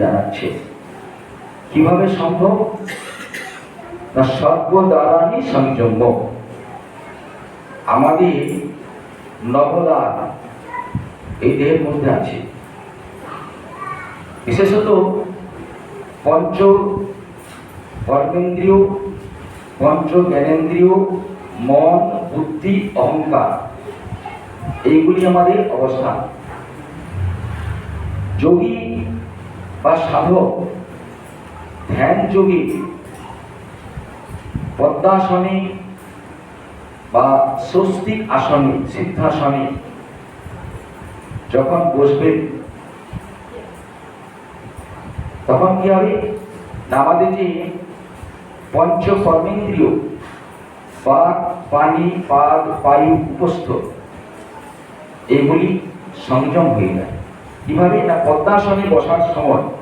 জানাচ্ছে। কীভাবে সম্ভব? না সর্বদ্বারানি সংযম। আমাদের নবদা এই দেহের মধ্যে আছে। বিশেষত পঞ্চ কর্মেন্দ্রীয়, পঞ্চ জ্ঞানেন্দ্রীয়, মন, বুদ্ধি, অহংকার, এইগুলি আমাদের অবস্থান। যোগী বা সাধক, ধ্যান যোগী, পদ্মাসনে বা স্বস্তিক আসনে, সিদ্ধাসনে যখন বসবেন তখন কি হবে? আমাদের যে পঞ্চ কর্মেন্দ্রীয় বা পানি, পাদ, বায়ু উপস্থ। এগুলি সংযম হয়ে যায়। কীভাবে? না পদ্মাসনে বসার সময়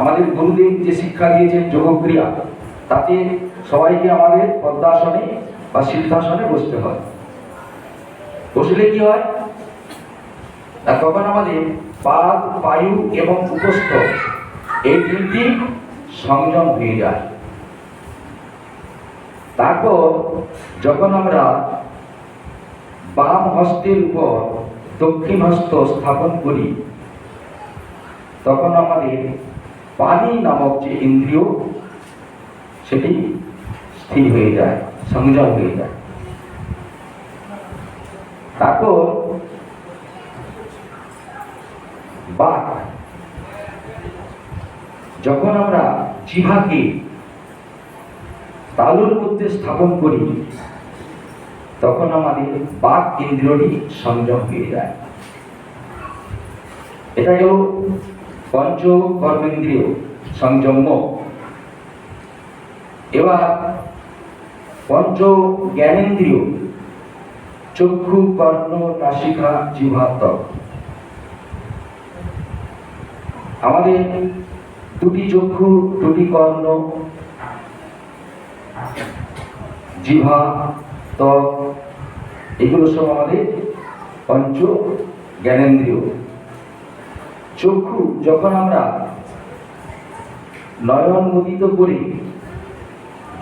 আমাদের গুরুদেব যে শিক্ষা দিয়েছেন যোগক্রিয়া, তাতে সবাইকে আমাদের পদ্মাসনে বা সিদ্ধাসনে বসতে হয়। বসলে কি হয়? না তখন আমাদের পাদ, বায়ু এবং উপস্থ এই তিনটি সংযম হয়ে যায়। তারপর যখন আমরা বাম হস্তের উপর দক্ষিণ হস্ত স্থাপন করি, তখন আমাদের পানি নামক যে ইন্দ্রিয়, সেটি স্থির হয়ে যায়, সংযম হয়ে যায়। তারপর বাক যখন আমরা জিভাকে তালুর মধ্যে স্থাপন করি, তখন আমাদের বাক ইন্দ্রিয়টি সংযম হয়ে যায়। এটা হল পঞ্চ কর্মেন্দ্রিয় সংযম এবার পঞ্চ জ্ঞানেন্দ্রিয় চক্ষু কর্ণ নাসিকা জিহ্বাত্মক আমাদের দুটি চক্ষু, দুটি কর্ণ জিহ্বা ত্বক, এগুলো সব আমাদের পঞ্চ জ্ঞানেন্দ্রিয় চক্ষু যখন আমরা নয়ন মুদিত করি,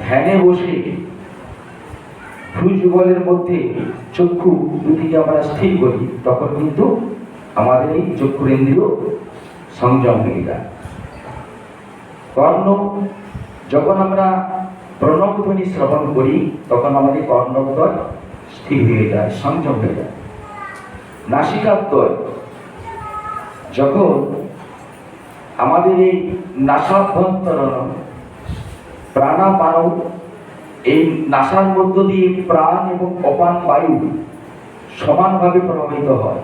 ধ্যানে বসে যুগলের মধ্যে চক্ষু দুটিকে আমরা স্থির করি, তখন কিন্তু আমাদের এই চক্ষুরেন্দ্রিয় সংযম হয়ে যায়। কর্ণ যখন আমরা প্রণবধ্বনি শ্রবণ করি, তখন আমাদের কর্ণদ্বয় স্থির হয়ে যায়, সংযম হয়ে যায়। নাসিকাদ্বয় যখন আমাদের এই নাসাভ্যন্তরণ প্রাণাপান এই নাসার মধ্য দিয়ে প্রাণ এবং অপান বায়ু সমানভাবে প্রভাবিত হয়।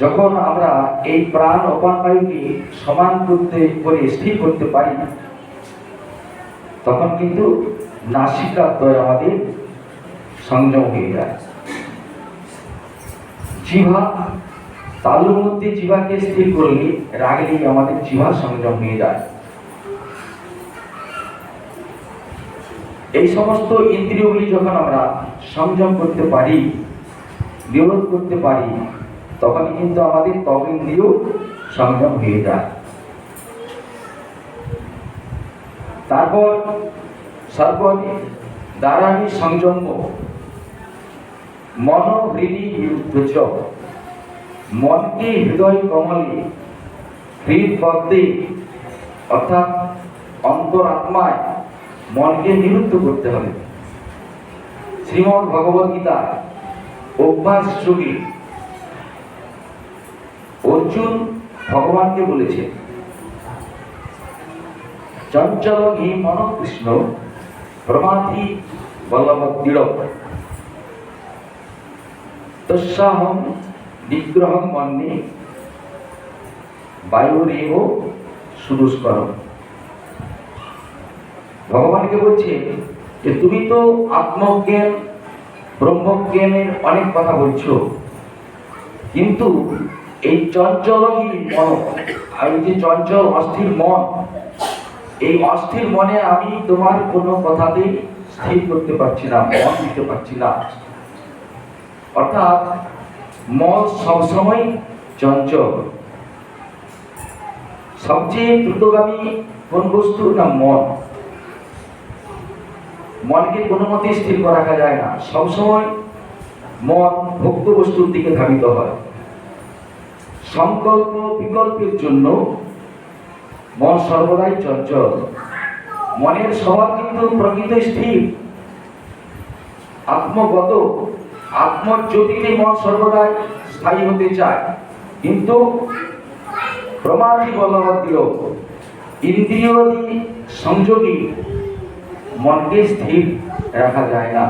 যখন আমরা এই প্রাণ অপান বায়ুকে সমান করতে, করে স্থির করতে পারি, তখন কিন্তু নাসিকাদ্বয় আমাদের সংযম হয়ে যায়। জিভা তালুর মধ্যে জিভাকে স্থির করলে রাগলেই আমাদের জিভা সংযম হয়ে যায়। এই সমস্ত ইন্দ্রিয়গুলি যখন আমরা সংযম করতে পারি, বিরোধ করতে পারি তখন কিন্তু আমাদের ত্বক ইন্দ্রিয় সংযম হয়ে যায়। তারপর সর্ব দ্বারানি সংযম মন হৃদি মনকে হৃদয় কমলে, হৃদ পদ্মে অর্থাৎ অন্তরাত্মায় মনকে নিরুদ্ধ করতে হবে। শ্রীমদ ভগবত অভ্যাস যোগে অর্জুন ভগবানকে বলেছে, চঞ্চল হি মন কৃষ্ণ প্রমাধি বল্লভ দৃঢ় তস্যাহম নিগ্রহম মন্যে বায়ুরেব সুদুষ্কর ভগবানকে বলছে যে, তুমি তো আত্মজ্ঞান, ব্রহ্মজ্ঞানের অনেক কথা বলছো, কিন্তু এই চঞ্চলই মন আর যে চঞ্চল, অস্থির মন, এই অস্থির মনে আমি তোমার কোনো কথাতেই স্থির করতে পারছি না, মন দিতে পারছি না। অর্থাৎ মন সবসময় চঞ্চল। সবচেয়ে দ্রুতগামী কোন বস্তু না মন মনকে কোনো মতে স্থির করে রাখা যায় না। সবসময় মন ভোক্ত বস্তুর দিকে ধাবিত হয়। সংকল্প বিকল্পের জন্য মন সর্বদাই চঞ্চল। মনের স্বভাব কিন্তু প্রকৃত স্থির। আত্মগত আত্মজ্যোতিতে মন সর্বদাই স্থায়ী হতে চায়। কিন্তু প্রমাদি বলবৎ দিল ইন্দ্রিয় সংযোগী মনকে স্থির রাখা যায় না।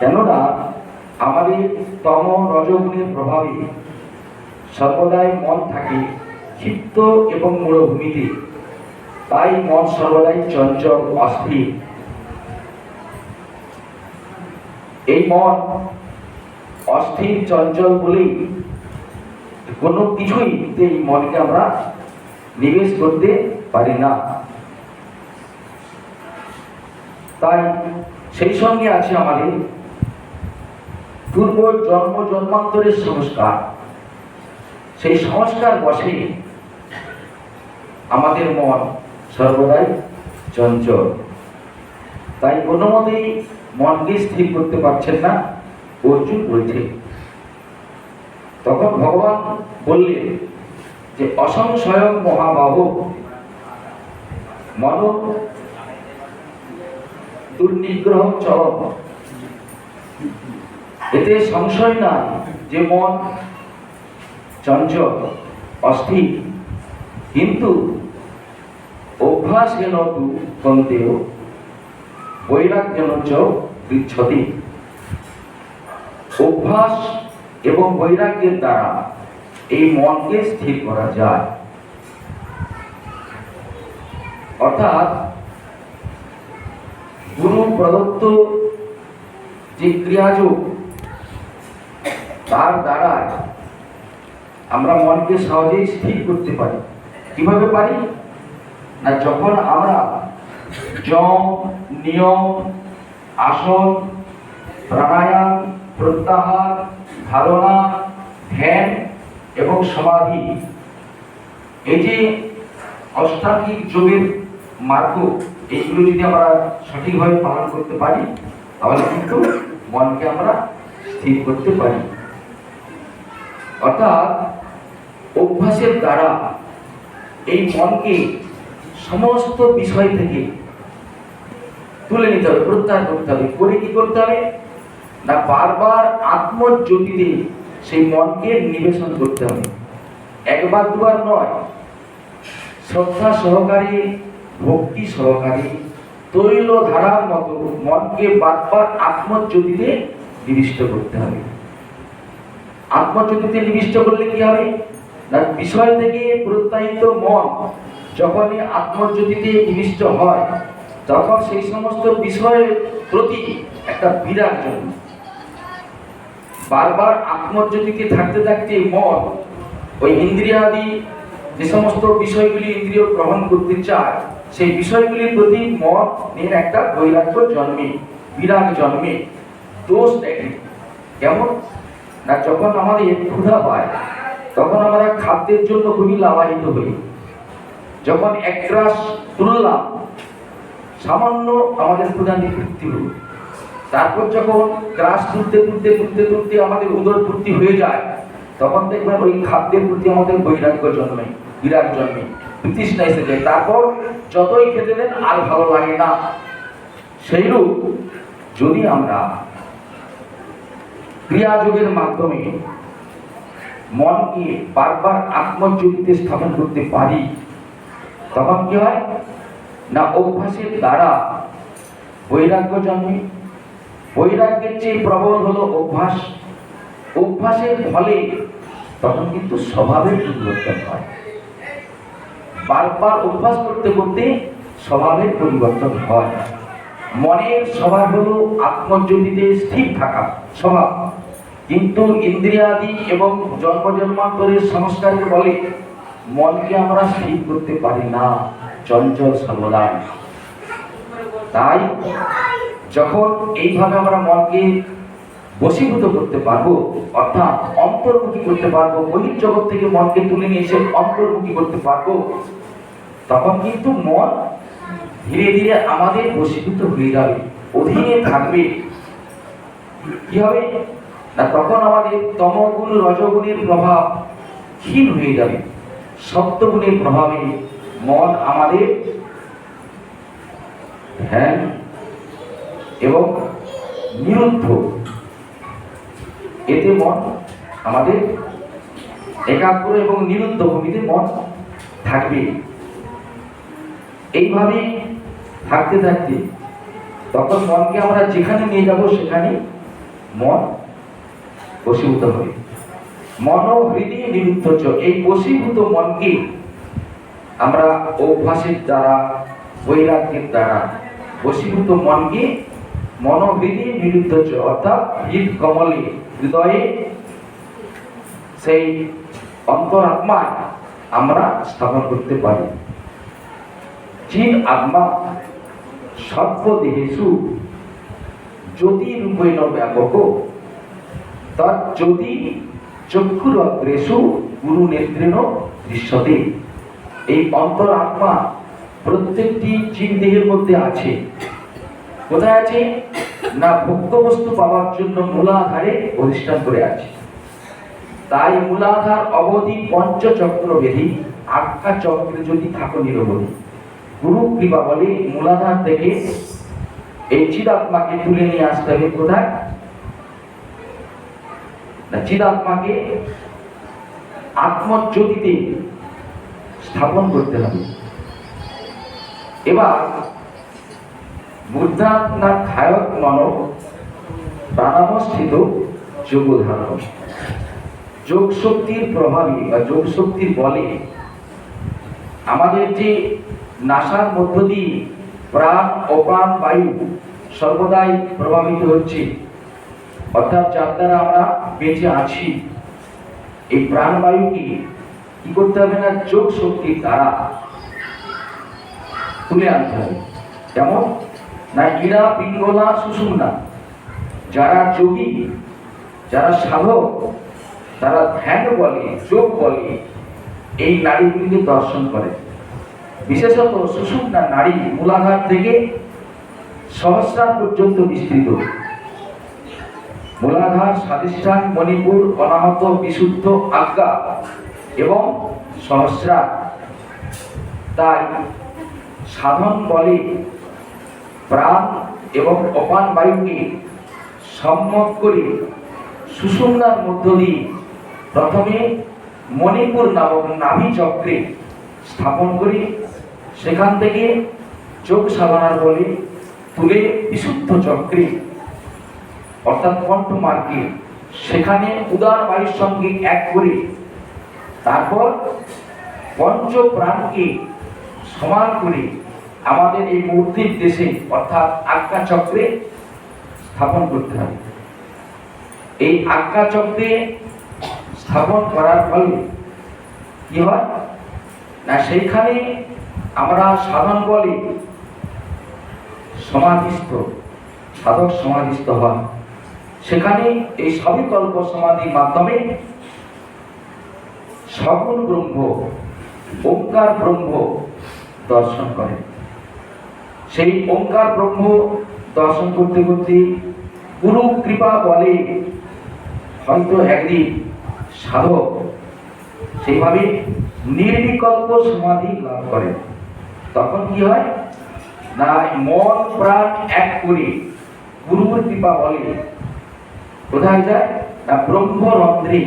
কেননা আমাদের তম রজগুণের প্রভাবে সর্বদাই মন থাকে ক্ষিপ্ত এবং মূলভূমিতে তাই মন সর্বদাই চঞ্চল অস্থির। এই মন অস্থির, চঞ্চল বলেই কোনো কিছুই এই মনকে আমরা নিবেশ করতে পারি না। তাই সেই সঙ্গে আছে আমাদের পূর্ব জন্ম, জন্মান্তরের সংস্কার। সেই সংস্কার বসে আমাদের মন সর্বদাই চঞ্চল। তাই কোনো মতেই মনকে স্থির করতে পারছেন না, অর্জুন বলছে। তখন ভগবান বললেন যে অসংশয় মহাবাহ, মন দুর্নিগ্রহ চরম। এতে সংশয় না যে মন চঞ্চল, অস্থির। কিন্তু অভ্যাস যেন তু কন্তেও বৈরাগ্যন চ বিচ্ছতি। অভ্যাস এবং বৈরাগ্যের দ্বারা এই মনকে স্থির করা যায়। অর্থাৎ গুরু প্রদত্ত যে ক্রিয়াযোগ, তার দ্বারা আমরা মনকে সহজেই স্থির করতে পারি। কীভাবে পারি? না, যখন আমরা যম, নিয়ম আসন, প্রাণায়াম, প্রত্যাহার, ধারণা, ধ্যান এবং সমাধি। এই যে অষ্টাঙ্গিক যোগের মার্গ, এইগুলো যদি আমরা সঠিকভাবে পালন করতে পারি, তাহলে কিন্তু মনকে আমরা স্থির করতে পারি। অর্থাৎ অভ্যাসের দ্বারা এই মনকে সমস্ত বিষয় থেকে তুলে নিতে হবে, প্রত্যাহার করতে হবে। করে কি করতে হবে? না, বারবার আত্মজ্যোতিতে সেই মনকে নিবেশন করতে হবে। একবার দুবার নয়, শ্রদ্ধা সহকারী, ভক্তি সহকারী, তৈল ধারার মতো মনকে বারবার আত্মজ্যোতিতে নিবিষ্ট করতে হবে। আত্মজ্যোতিতে নিবিষ্ট করলে কি হবে? না, বিষয় থেকে প্রত্যাহিত মন যখনই আত্মজ্যোতিতে নিবিষ্ট হয় তখন সেই সমস্ত বিষয়ের প্রতি একটা বিরাট জন্ম। বারবার আত্মজ্যোতিতে থাকতে থাকতে মন, ওই ইন্দ্রিয়াদি যে সমস্ত বিষয়গুলি ইন্দ্রিয় গ্রহণ করতে চায়, সেই বিষয়গুলির প্রতি মন নিয়ে একটা বৈরাগ্য জন্মে, বিরাগ জন্মে, দোষ দেখে। কেমন? না, যখন আমাদের ক্ষুধা পায়, তখন আমরা খাদ্যের জন্য খুবই লাভায়িত হই। যখন এক গ্রাস তুললাম সামান্য আমাদের ক্ষুধা নিবৃত্তি হল। তারপর যখন গ্রাস তুলতে তুলতে তুলতে তুলতে আমাদের উদর পূর্তি হয়ে যায়, তখন দেখবেন ওই খাদ্যের প্রতি আমাদের বৈরাগ্য জন্মে বিরাট জন্মে বিতৃষ্ণা এসে যায়। তারপর যতই খেতে দেন, আর ভালো লাগে না। সেইরূপ যদি আমরা ক্রিয়াযোগের মাধ্যমে মনকে বারবার আত্মজ্যোতিতে স্থাপন করতে পারি, তখন কি হয়? না অভ্যাসের দ্বারা বৈরাগ্য জন্মে। বৈরাগ্যের চেয়ে প্রবল হলো অভ্যাস। অভ্যাসের ফলে তখন কিন্তু স্বভাবের পরিবর্তন হয়। বারবার অভ্যাস করতে করতে স্বভাবের পরিবর্তন হয়। মনের স্বভাব হলো আত্মজ্যোতিতে স্থির থাকা স্বভাব। কিন্তু ইন্দ্রিয়াদি এবং জন্ম জন্মান্তরের সংস্কারের বলে মনকে আমরা স্থির করতে পারি না। চঞ্চল সর্বদা তাই যখন এইভাবে আমরা মনকে বশীভূত করতে পারব, অর্থাৎ অন্তর্মুখী করতে পারব, বহির জগৎ থেকে মনকে তুলে নিয়ে এসে অন্তর্মুখী করতে পারব, তখন কিন্তু মন ধীরে ধীরে আমাদের বশীভূত হয়ে যাবে, অধীনে থাকবে। কি হবে? না, তখন আমাদের তমগুণ, রজগুণের প্রভাব ক্ষীণ হয়ে যাবে, সপ্তগুণের প্রভাবে মন আমাদের, ধ্যান এবং নিরুদ্ধ। এতে মন আমাদের একাগ্র এবং নিরুদ্ধ ভূমিতে মন থাকবে। এইভাবে থাকতে থাকতে তখন মনকে আমরা যেখানে নিয়ে যাব সেখানে মন বশীভূত হবে। মন হৃদয় নিরুদ্ধ। এই বশীভূত মনকে আমরা অভ্যাসের দ্বারা, বৈরাগ্যের দ্বারা বশীভূত মনকে মনোবিধি নিরুদ্ধ অর্থাৎ হৃদ কমলে, হৃদয়ে সেই অন্তরাত্মায় আমরা স্থাপন করতে পারি। চিন আত্মা সর্বদেহেষু জ্যোতি রূপেণ ব্যাপক তার জ্যোতি চক্ষুরগ্রেষু গুরু নেত্রেণ দৃশ্যতে। এই অন্তর আত্মা প্রত্যেকটি জীব দেহের মধ্যে আছে। কোথায় আছে? না ভোগ্য বস্তু পাওয়ার জন্য মূলাধারে অধিষ্ঠান করে আছে। তাই মূলাধার অবধি পঞ্চচক্র বেধি আজ্ঞা চক্রে যদি থাকো নিরবধি, গুরু কৃপা বলে মূলাধার থেকে এই চিদাত্মাকে তুলে নিয়ে আসতে হবে কোথায়? না, চিদাত্মাকে আত্মজ্যোতিতে স্থাপন করতে হবে। এবার বুদ্ধাত্মা খায়ক মন প্রাণাবস্থিত যোগ ধারণ যোগ শক্তির প্রভাবে বা যোগ শক্তির বলে আমাদের যে নাসার মধ্য দিয়ে প্রাণ অপান বায়ু সর্বদাই প্রভাবিত হচ্ছে, অর্থাৎ যার দ্বারা আমরা বেঁচে আছি, এই প্রাণবায়ুকে কি করতে হবে না? যোগ শক্তি দ্বারা। তুলে আনতে হবে। কেমন? না ইরা পিঙ্গলা, সুষুম্না। যারা যোগী, যারা সাধক, তারা ধ্যান বলে, যোগ বলে, এই নারীগুলিকে দর্শন করে। বিশেষত সুষুম্না নারী মূলাধার থেকে সহস্রার পর্যন্ত বিস্তৃত। মূলাধার, স্বাধিষ্ঠান, মণিপুর, অনাহত, বিশুদ্ধ, আজ্ঞা। এবং সহস্রা তাই সাধন বলে প্রাণ এবং অপান বায়ুকে সম্মত করে। সুষুম্নার মধ্য দিয়ে প্রথমে মণিপুর নামক নাভি চক্রে স্থাপন করি। সেখান থেকে চোখ সাধনার বলে তুলে বিশুদ্ধ চক্রে। অর্থাৎ কণ্ঠ মার্গে। সেখানে উদার বায়ুর সঙ্গে এক করে তারপর পঞ্চ প্রাণকে সমান করে আমাদের এই মূর্তির দেশে, অর্থাৎ আজ্ঞা চক্রে স্থাপন করতে হবে। এই আজ্ঞা চক্রে স্থাপন করার ফলে কি হয়? না, সেইখানে আমরা সাধন বলে সমাধিস্থ, সাধক সমাধিস্থ হয় সেখানে এই সবিকল্প সমাধির মাধ্যমে সগুণ ব্রহ্ম, ওঙ্কার ব্রহ্ম দর্শন করে। সেই ওঙ্কার ব্রহ্ম দর্শন করতে করতে গুরু কৃপা বলে হয়তো একদিন সাধক সেইভাবে নির্বিকল্প সমাধি লাভ করে। তখন কি হয়? না মন প্রাণ এক করে গুরুর কৃপা বলে। কোথায় যায়? না ব্রহ্মরন্ধ্রে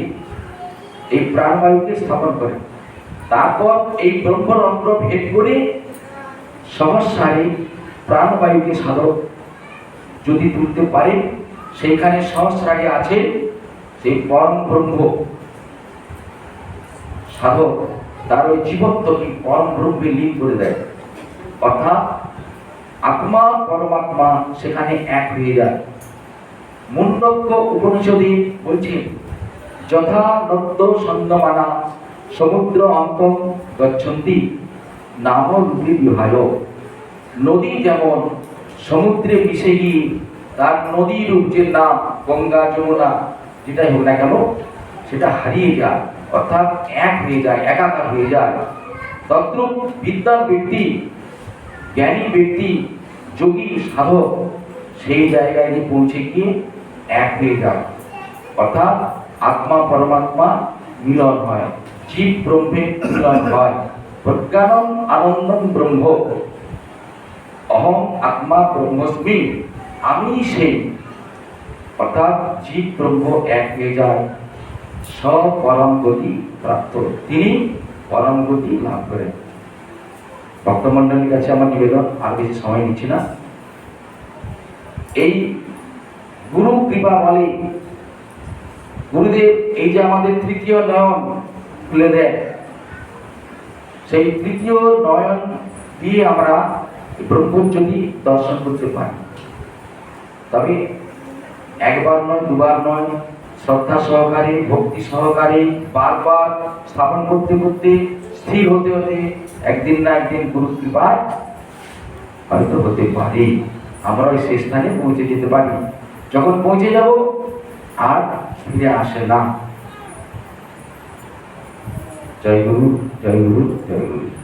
এই প্রাণবায়ুকে স্থাপন করে। তারপর এই ব্রহ্মরন্ধ্র ভেদ করে সহস্রারে প্রাণবায়ুকে সাধক যদি তুলতে পারে, সেইখানে সহস্রারে আছে সেই পরম ব্রহ্ম সাধক তার ওই জীবত্বকে পরম ব্রহ্মে লীন করে দেয়। অর্থাৎ আত্মা, পরমাত্মা সেখানে এক হয়ে যায়। মুন্ডক্য উপনিষদে বলছেন যথা নদ্য সন্ধ্যমানা সমুদ্র অন্ত গচ্ছন্তি, নাম রূপে বিহায়। নদী যেমন সমুদ্রে মিশে গিয়ে তার নদী রূপ যে নাম গঙ্গা, যমুনা, যেটাই হোক না কেন, সেটা হারিয়ে যায়, অর্থাৎ এক হয়ে যায়, একাকার হয়ে যায়। তদ্রূপ বিদ্যার ব্যক্তি, জ্ঞানী ব্যক্তি, যোগী, সাধক, সেই জায়গায় গিয়ে পৌঁছে গিয়ে এক হয়ে যায়। অর্থাৎ আত্মা পরমাত্মা মিলন হয়। জীব ব্রহ্মে মিলন হয়। প্রজ্ঞানম আনন্দম ব্রহ্ম। অহম আত্মা ব্রহ্মস্মি। আমি সেই। অর্থাৎ জীব ব্রহ্ম এক হয়ে যায়। সপরম গতি প্রাপ্ত। তিনি পরম গতি লাভ করেন। ভক্তমণ্ডলীর কাছে আমার নিবেদন, আর বেশি সময় নিচ্ছি না। এই গুরু কৃপা বলে গুরুদেব, এই যে আমাদের তৃতীয় নয়ন খুলে দেয়। সেই তৃতীয় নয়ন দিয়ে আমরা ব্রহ্মজ্যোতি দর্শন করতে পারি। তবে একবার নয়, দুবার নয়, শ্রদ্ধা সহকারে, ভক্তি সহকারে, বারবার স্থাপন করতে করতে স্থির হতে হতে একদিন না একদিন গুরু কৃপায় হয়তো হতে পারে। আমরা ওই স্থানে পৌঁছে যেতে পারি। যখন পৌঁছে যাব, আর ফিরে আসে না। জয় গুরু জয় গুরু জয় গুরু।